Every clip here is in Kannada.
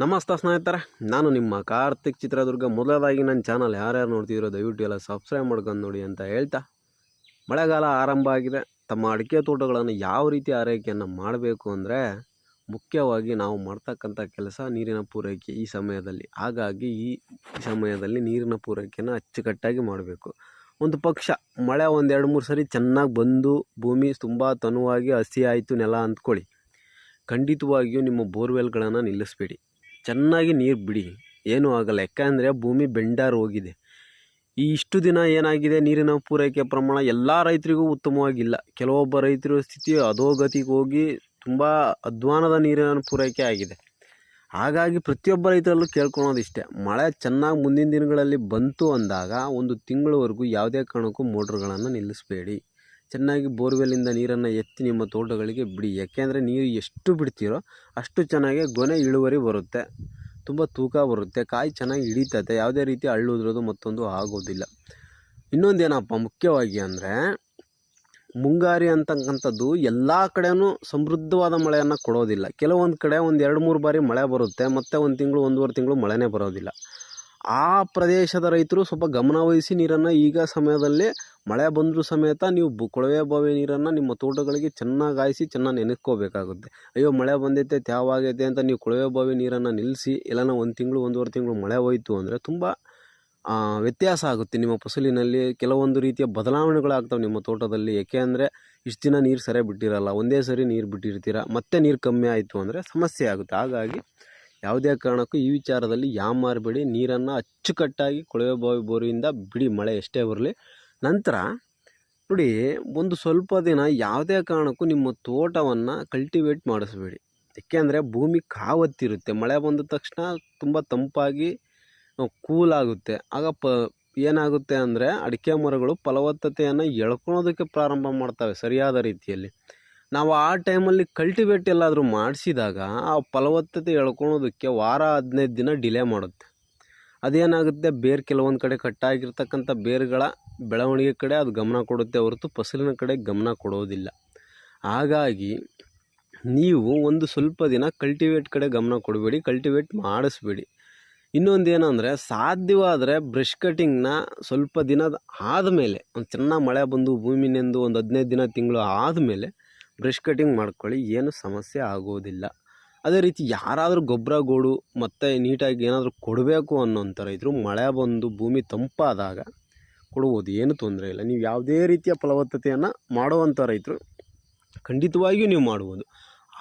ನಮಸ್ತೆ ಸ್ನೇಹಿತರೆ, ನಾನು ನಿಮ್ಮ ಕಾರ್ತಿಕ್ ಚಿತ್ರದುರ್ಗ. ಮೊದಲದಾಗಿ ನನ್ನ ಚಾನಲ್ ಯಾರ್ಯಾರು ನೋಡ್ತಿದ್ರೋ ದಯವಿಟ್ಟು ಎಲ್ಲ ಸಬ್ಸ್ಕ್ರೈಬ್ ಮಾಡ್ಕೊಂಡು ನೋಡಿ ಅಂತ ಹೇಳ್ತಾ, ಮಳೆಗಾಲ ಆರಂಭ ಆಗಿದೆ. ತಮ್ಮ ಅಡಿಕೆ ತೋಟಗಳನ್ನು ಯಾವ ರೀತಿ ಆರೈಕೆಯನ್ನು ಮಾಡಬೇಕು ಅಂದರೆ, ಮುಖ್ಯವಾಗಿ ನಾವು ಮಾಡ್ತಕ್ಕಂಥ ಕೆಲಸ ನೀರಿನ ಪೂರೈಕೆ ಈ ಸಮಯದಲ್ಲಿ. ಹಾಗಾಗಿ ಈ ಸಮಯದಲ್ಲಿ ನೀರಿನ ಪೂರೈಕೆಯನ್ನು ಅಚ್ಚುಕಟ್ಟಾಗಿ ಮಾಡಬೇಕು. ಒಂದು ಪಕ್ಷ, ಮಳೆ ಒಂದು ಎರಡು ಮೂರು ಸರಿ ಚೆನ್ನಾಗಿ ಬಂದು, ಭೂಮಿ ತುಂಬ ತನುವಾಗಿ ಹಸಿ ಆಯಿತು ನೆಲ ಅಂದ್ಕೊಳ್ಳಿ. ಖಂಡಿತವಾಗಿಯೂ ನಿಮ್ಮ ಬೋರ್ವೆಲ್ಗಳನ್ನು ನಿಲ್ಲಿಸಬೇಡಿ. ಚೆನ್ನಾಗಿ ನೀರು ಬಿಡಿ. ಏನೂ ಆಗಲ್ಲ. ಯಾಕಂದರೆ ಭೂಮಿ ಬೆಂಡಾರು ಹೋಗಿದೆ. ಈ ಇಷ್ಟು ದಿನ ಏನಾಗಿದೆ? ನೀರಿನ ಪೂರೈಕೆ ಪ್ರಮಾಣ ಎಲ್ಲ ರೈತರಿಗೂ ಉತ್ತಮವಾಗಿಲ್ಲ. ಕೆಲವೊಬ್ಬ ರೈತರ ಸ್ಥಿತಿ ಅಧೋಗತಿಗೆ ಹೋಗಿ ತುಂಬ ಅಧ್ವಾನದ ನೀರಿನ ಪೂರೈಕೆ ಆಗಿದೆ. ಹಾಗಾಗಿ ಪ್ರತಿಯೊಬ್ಬ ರೈತರಲ್ಲೂ ಕೇಳ್ಕೊಳೋದಿಷ್ಟೇ ಮಳೆ ಚೆನ್ನಾಗಿ ಮುಂದಿನ ದಿನಗಳಲ್ಲಿ ಬಂತು ಅಂದಾಗ ಒಂದು ತಿಂಗಳವರೆಗೂ ಯಾವುದೇ ಕಾರಣಕ್ಕೂ ಮೋಟ್ರ್ಗಳನ್ನು ನಿಲ್ಲಿಸಬೇಡಿ. ಚೆನ್ನಾಗಿ ಬೋರ್ವೆಲ್ಲಿಂದ ನೀರನ್ನು ಎತ್ತಿ ನಿಮ್ಮ ತೋಟಗಳಿಗೆ ಬಿಡಿ. ಯಾಕೆಂದರೆ ನೀರು ಎಷ್ಟು ಬಿಡ್ತೀರೋ ಅಷ್ಟು ಚೆನ್ನಾಗಿ ಗೊನೆ ಇಳುವರಿ ಬರುತ್ತೆ. ತುಂಬ ತೂಕ ಬರುತ್ತೆ. ಕಾಯಿ ಚೆನ್ನಾಗಿ ಹಿಡಿತತೆ. ಯಾವುದೇ ರೀತಿ ಅಳ್ಳುದ್ರೋದು ಮತ್ತೊಂದು ಆಗೋದಿಲ್ಲ. ಇನ್ನೊಂದೇನಪ್ಪ, ಮುಖ್ಯವಾಗಿ ಅಂದರೆ ಮುಂಗಾರಿ ಅಂತಕ್ಕಂಥದ್ದು ಎಲ್ಲ ಕಡೆಯೂ ಸಮೃದ್ಧವಾದ ಮಳೆಯನ್ನು ಕೊಡೋದಿಲ್ಲ. ಕೆಲವೊಂದು ಕಡೆ ಒಂದು ಎರಡು ಮೂರು ಬಾರಿ ಮಳೆ ಬರುತ್ತೆ. ಮತ್ತು ಒಂದು ತಿಂಗಳು, ಒಂದೂವರೆ ತಿಂಗಳು ಮಳೆನೇ ಬರೋದಿಲ್ಲ. ಆ ಪ್ರದೇಶದ ರೈತರು ಸ್ವಲ್ಪ ಗಮನವಹಿಸಿ ನೀರನ್ನು ಈಗ ಸಮಯದಲ್ಲಿ ಮಳೆ ಬಂದರೂ ಸಮೇತ ನೀವು ಬು, ಕೊಳವೆ ಬಾವಿ ನೀರನ್ನು ನಿಮ್ಮ ತೋಟಗಳಿಗೆ ಚೆನ್ನಾಗಿ ಹಾಯಿಸಿ ಚೆನ್ನಾಗಿ ನೆನೆಸ್ಕೋಬೇಕಾಗುತ್ತೆ. ಅಯ್ಯೋ, ಮಳೆ ಬಂದೈತೆ ತ್ಯಾವಾಗೈತೆ ಅಂತ ನೀವು ಕೊಳವೆ ಬಾವಿ ನೀರನ್ನು ನಿಲ್ಲಿಸಿ ಇಲ್ಲನ ಒಂದು ತಿಂಗಳು, ಒಂದೂವರೆ ತಿಂಗಳು ಮಳೆ ಹೋಯಿತು ಅಂದರೆ ತುಂಬ ವ್ಯತ್ಯಾಸ ಆಗುತ್ತೆ ನಿಮ್ಮ ಫಸಲಿನಲ್ಲಿ. ಕೆಲವೊಂದು ರೀತಿಯ ಬದಲಾವಣೆಗಳಾಗ್ತವೆ ನಿಮ್ಮ ತೋಟದಲ್ಲಿ. ಏಕೆ ಅಂದರೆ ಇಷ್ಟು ದಿನ ನೀರು ಸರಿಯಾಗಿ ಬಿಟ್ಟಿರಲ್ಲ. ಒಂದೇ ಸರಿ ನೀರು ಬಿಟ್ಟಿರ್ತೀರ. ಮತ್ತೆ ನೀರು ಕಮ್ಮಿ ಆಯಿತು ಅಂದರೆ ಸಮಸ್ಯೆ ಆಗುತ್ತೆ. ಹಾಗಾಗಿ ಯಾವುದೇ ಕಾರಣಕ್ಕೂ ಈ ವಿಚಾರದಲ್ಲಿ ಯಾಮಾರಬೇಡಿ ನೀರನ್ನು ಅಚ್ಚುಕಟ್ಟಾಗಿ ಕೊಳವೆ ಬಾವಿ ಬೋರಿಯಿಂದ ಬಿಡಿ, ಮಳೆ ಎಷ್ಟೇ ಬರಲಿ. ನಂತರ ನೋಡಿ, ಒಂದು ಸ್ವಲ್ಪ ದಿನ ಯಾವುದೇ ಕಾರಣಕ್ಕೂ ನಿಮ್ಮ ತೋಟವನ್ನು ಕಲ್ಟಿವೇಟ್ ಮಾಡಿಸ್ಬೇಡಿ. ಏಕೆಂದರೆ ಭೂಮಿ ಕಾವತ್ತಿರುತ್ತೆ. ಮಳೆ ಬಂದ ತಕ್ಷಣ ತುಂಬ ತಂಪಾಗಿ ಕೂಲ್ ಆಗುತ್ತೆ. ಆಗ ಪ, ಏನಾಗುತ್ತೆ ಅಂದರೆ ಅಡಿಕೆ ಮರಗಳು ಫಲವತ್ತತೆಯನ್ನು ಎಳ್ಕೊಳೋದಕ್ಕೆ ಪ್ರಾರಂಭ ಮಾಡ್ತವೆ ಸರಿಯಾದ ರೀತಿಯಲ್ಲಿ. ನಾವು ಆ ಟೈಮಲ್ಲಿ ಕಲ್ಟಿವೇಟ್ ಎಲ್ಲಾದರೂ ಮಾಡಿಸಿದಾಗ ಆ ಫಲವತ್ತತೆ ಎಳ್ಕೊಳೋದಕ್ಕೆ ವಾರ ಹದಿನೈದು ದಿನ ಡಿಲೇ ಮಾಡುತ್ತೆ. ಅದೇನಾಗುತ್ತೆ? ಬೇರು ಕೆಲವೊಂದು ಕಡೆ ಕಟ್ಟಾಗಿರ್ತಕ್ಕಂಥ ಬೇರುಗಳ ಬೆಳವಣಿಗೆ ಕಡೆ ಅದು ಗಮನ ಕೊಡುತ್ತೆ ಹೊರತು ಫಸಲಿನ ಕಡೆ ಗಮನ ಕೊಡೋದಿಲ್ಲ. ಹಾಗಾಗಿ ನೀವು ಒಂದು ಸ್ವಲ್ಪ ದಿನ ಕಲ್ಟಿವೇಟ್ ಕಡೆ ಗಮನ ಕೊಡಬೇಡಿ ಕಲ್ಟಿವೇಟ್ ಮಾಡಿಸ್ಬೇಡಿ. ಇನ್ನೊಂದು ಏನಂದರೆ ಸಾಧ್ಯವಾದರೆ ಬ್ರಷ್ ಕಟಿಂಗ್ನ ಸ್ವಲ್ಪ ದಿನದ ಆದಮೇಲೆ ಒಂದು ಚೆನ್ನಾಗಿ ಮಳೆ ಬಂದು ಭೂಮಿನೆಂದು ಒಂದು ಹದಿನೈದು ದಿನ ತಿಂಗಳು ಆದಮೇಲೆ ಬ್ರಷ್ ಕಟಿಂಗ್ ಮಾಡ್ಕೊಳ್ಳಿ, ಏನು ಸಮಸ್ಯೆ ಆಗೋದಿಲ್ಲ. ಅದೇ ರೀತಿ ಯಾರಾದರೂ ಗೊಬ್ಬರ ಗೋಡು ಮತ್ತು ನೀಟಾಗಿ ಏನಾದರೂ ಕೊಡಬೇಕು ಅನ್ನೋಂಥ ರೈತರು ಮಳೆ ಬಂದು ಭೂಮಿ ತಂಪಾದಾಗ ಕೊಡ್ಬೋದು, ಏನು ತೊಂದರೆ ಇಲ್ಲ. ನೀವು ಯಾವುದೇ ರೀತಿಯ ಫಲವತ್ತತೆಯನ್ನು ಮಾಡುವಂಥ ರೈತರು ಖಂಡಿತವಾಗಿಯೂ ನೀವು ಮಾಡ್ಬೋದು.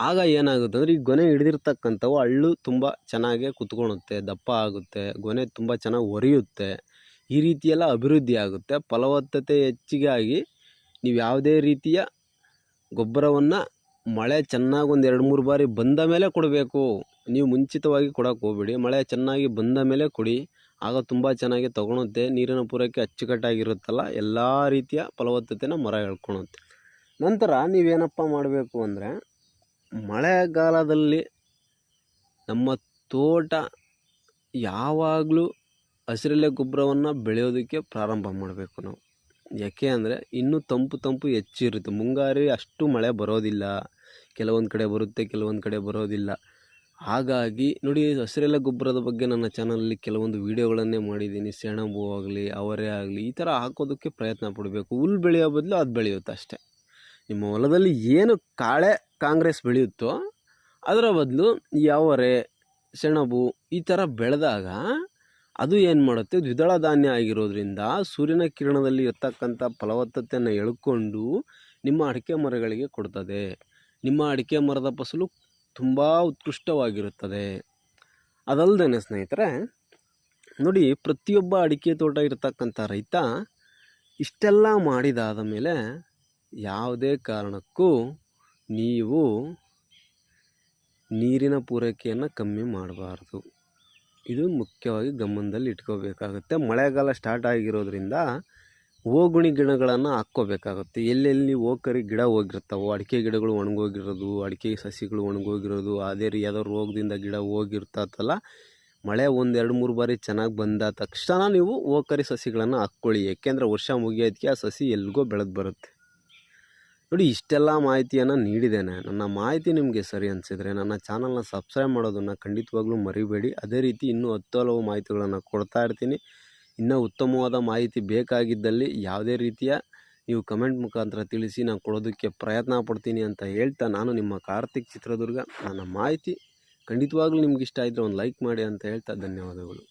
ಆಗ ಏನಾಗುತ್ತೆ ಅಂದರೆ, ಈ ಗೊನೆ ಹಿಡಿದಿರ್ತಕ್ಕಂಥವು ಹಳ್ಳು ತುಂಬ ಚೆನ್ನಾಗಿ ಕುತ್ಕೊಳುತ್ತೆ ದಪ್ಪ ಆಗುತ್ತೆ, ಗೊನೆ ತುಂಬ ಚೆನ್ನಾಗಿ ಒರೆಯುತ್ತೆ, ಈ ರೀತಿಯೆಲ್ಲ ಅಭಿವೃದ್ಧಿ ಆಗುತ್ತೆ. ಫಲವತ್ತತೆ ಹೆಚ್ಚಿಗೆ ಆಗಿ ನೀವು ಯಾವುದೇ ರೀತಿಯ ಗೊಬ್ಬರವನ್ನು ಮಳೆ ಚೆನ್ನಾಗಿ ಒಂದು ಎರಡು ಮೂರು ಬಾರಿ ಬಂದ ಮೇಲೆ ಕೊಡಬೇಕು. ನೀವು ಮುಂಚಿತವಾಗಿ ಕೊಡೋಕೆ ಹೋಗ್ಬೇಡಿ. ಮಳೆ ಚೆನ್ನಾಗಿ ಬಂದ ಮೇಲೆ ಕೊಡಿ. ಆಗ ತುಂಬ ಚೆನ್ನಾಗಿ ತಗೊಳುತ್ತೆ. ನೀರಿನ ಪೂರೈಕೆ ಅಚ್ಚುಕಟ್ಟಾಗಿರುತ್ತಲ್ಲ, ಎಲ್ಲ ರೀತಿಯ ಫಲವತ್ತತೆನ ಮರ ಹೇಳ್ಕೊಳುತ್ತೆ. ನಂತರ ನೀವೇನಪ್ಪ ಮಾಡಬೇಕು ಅಂದರೆ, ಮಳೆಗಾಲದಲ್ಲಿ ನಮ್ಮ ತೋಟ ಯಾವಾಗಲೂ ಹಸಿರೆಲೆ ಗೊಬ್ಬರವನ್ನು ಬೆಳೆಯೋದಕ್ಕೆ ಪ್ರಾರಂಭ ಮಾಡಬೇಕು ನಾವು. ಯಾಕೆ ಅಂದರೆ ಇನ್ನೂ ತಂಪು ತಂಪು ಹೆಚ್ಚಿರುತ್ತೆ. ಮುಂಗಾರಿ ಅಷ್ಟು ಮಳೆ ಬರೋದಿಲ್ಲ. ಕೆಲವೊಂದು ಕಡೆ ಬರುತ್ತೆ, ಕೆಲವೊಂದು ಕಡೆ ಬರೋದಿಲ್ಲ. ಹಾಗಾಗಿ ನೋಡಿ, ಹಸಿರೆಲೆ ಗೊಬ್ಬರದ ಬಗ್ಗೆ ನನ್ನ ಚಾನಲಲ್ಲಿ ಕೆಲವೊಂದು ವೀಡಿಯೋಗಳನ್ನೇ ಮಾಡಿದ್ದೀನಿ. ಸೆಣಬು ಆಗಲಿ, ಅವರೆ ಆಗಲಿ, ಈ ಥರ ಹಾಕೋದಕ್ಕೆ ಪ್ರಯತ್ನ ಪಡಬೇಕು. ಹುಲ್ ಬೆಳೆಯೋ ಬದಲು ಅದು ಬೆಳೆಯುತ್ತೆ ಅಷ್ಟೇ. ನಿಮ್ಮ ಹೊಲದಲ್ಲಿ ಏನು ಕಾಳೆ ಕಾಂಗ್ರೆಸ್ ಬೆಳೆಯುತ್ತೋ, ಅದರ ಬದಲು ಈ ಅವರೆ, ಸೆಣಬು ಈ ಥರ ಬೆಳೆದಾಗ ಅದು ಏನು ಮಾಡುತ್ತೆ? ದ್ವಿದಳ ಧಾನ್ಯ ಆಗಿರೋದ್ರಿಂದ ಸೂರ್ಯನ ಕಿರಣದಲ್ಲಿ ಇರ್ತಕ್ಕಂಥ ಫಲವತ್ತತೆಯನ್ನು ಎಳ್ಕೊಂಡು ನಿಮ್ಮ ಅಡಿಕೆ ಮರಗಳಿಗೆ ಕೊಡ್ತದೆ. ನಿಮ್ಮ ಅಡಿಕೆ ಮರದ ಫಸಲು ತುಂಬ ಉತ್ಕೃಷ್ಟವಾಗಿರುತ್ತದೆ. ಅದಲ್ಲದೆ ಸ್ನೇಹಿತರೆ, ನೋಡಿ ಪ್ರತಿಯೊಬ್ಬ ಅಡಿಕೆ ತೋಟ ಇರತಕ್ಕಂಥ ರೈತ ಇಷ್ಟೆಲ್ಲ ಮಾಡಿದಾದ ಮೇಲೆ ಯಾವುದೇ ಕಾರಣಕ್ಕೂ ನೀವು ನೀರಿನ ಪೂರೈಕೆಯನ್ನು ಕಮ್ಮಿ ಮಾಡಬಾರ್ದು. ಇದು ಮುಖ್ಯವಾಗಿ ಗಮನದಲ್ಲಿ ಇಟ್ಕೋಬೇಕಾಗುತ್ತೆ. ಮಳೆಗಾಲ ಸ್ಟಾರ್ಟ್ ಆಗಿರೋದ್ರಿಂದ ಓಗುಣಿ ಗಿಡಗಳನ್ನು ಹಾಕ್ಕೋಬೇಕಾಗುತ್ತೆ. ಎಲ್ಲೆಲ್ಲಿ ಓಕರಿ ಗಿಡ ಹೋಗಿರ್ತಾವೋ, ಅಡಿಕೆ ಗಿಡಗಳು ಒಣಗೋಗಿರೋದು, ಅಡಿಕೆ ಸಸಿಗಳು ಒಣಗೋಗಿರೋದು, ಅದೇ ರೀ ಯಾವುದೋ ರೋಗದಿಂದ ಗಿಡ ಹೋಗಿರ್ತಲ್ಲ ಮಳೆ ಒಂದು ಎರಡು ಮೂರು ಬಾರಿ ಚೆನ್ನಾಗಿ ಬಂದ ತಕ್ಷಣ ನೀವು ಓಕರಿ ಸಸಿಗಳನ್ನು ಹಾಕ್ಕೊಳ್ಳಿ. ಏಕೆಂದರೆ ವರ್ಷ ಮುಗಿಯೋದಕ್ಕೆ ಆ ಸಸಿ ಎಲ್ಲಿಗೋ ಬೆಳೆದು ಬರುತ್ತೆ. ನೋಡಿ, ಇಷ್ಟೆಲ್ಲ ಮಾಹಿತಿಯನ್ನು ನೀಡಿದ್ದೇನೆ. ನನ್ನ ಮಾಹಿತಿ ನಿಮಗೆ ಸರಿ ಅನಿಸಿದರೆ ನನ್ನ ಚಾನಲ್ನ ಸಬ್ಸ್ಕ್ರೈಬ್ ಮಾಡೋದನ್ನು ಖಂಡಿತವಾಗ್ಲೂ ಮರಿಬೇಡಿ. ಅದೇ ರೀತಿ ಇನ್ನೂ ಹತ್ತು ಹಲವು ಮಾಹಿತಿಗಳನ್ನು ಕೊಡ್ತಾ ಇರ್ತೀನಿ. ಇನ್ನೂ ಉತ್ತಮವಾದ ಮಾಹಿತಿ ಬೇಕಾಗಿದ್ದಲ್ಲಿ ಯಾವುದೇ ರೀತಿಯ ನೀವು ಕಮೆಂಟ್ ಮುಖಾಂತರ ತಿಳಿಸಿ, ನಾನು ಕೊಡೋದಕ್ಕೆ ಪ್ರಯತ್ನ ಪಡ್ತೀನಿ ಅಂತ ಹೇಳ್ತಾ ನಾನು ನಿಮ್ಮ ಕಾರ್ತಿಕ್ ಚಿತ್ರದುರ್ಗ. ನನ್ನ ಮಾಹಿತಿ ಖಂಡಿತವಾಗ್ಲೂ ನಿಮ್ಗೆ ಇಷ್ಟ ಆಯಿತು, ಒಂದು ಲೈಕ್ ಮಾಡಿ ಅಂತ ಹೇಳ್ತಾ ಧನ್ಯವಾದಗಳು.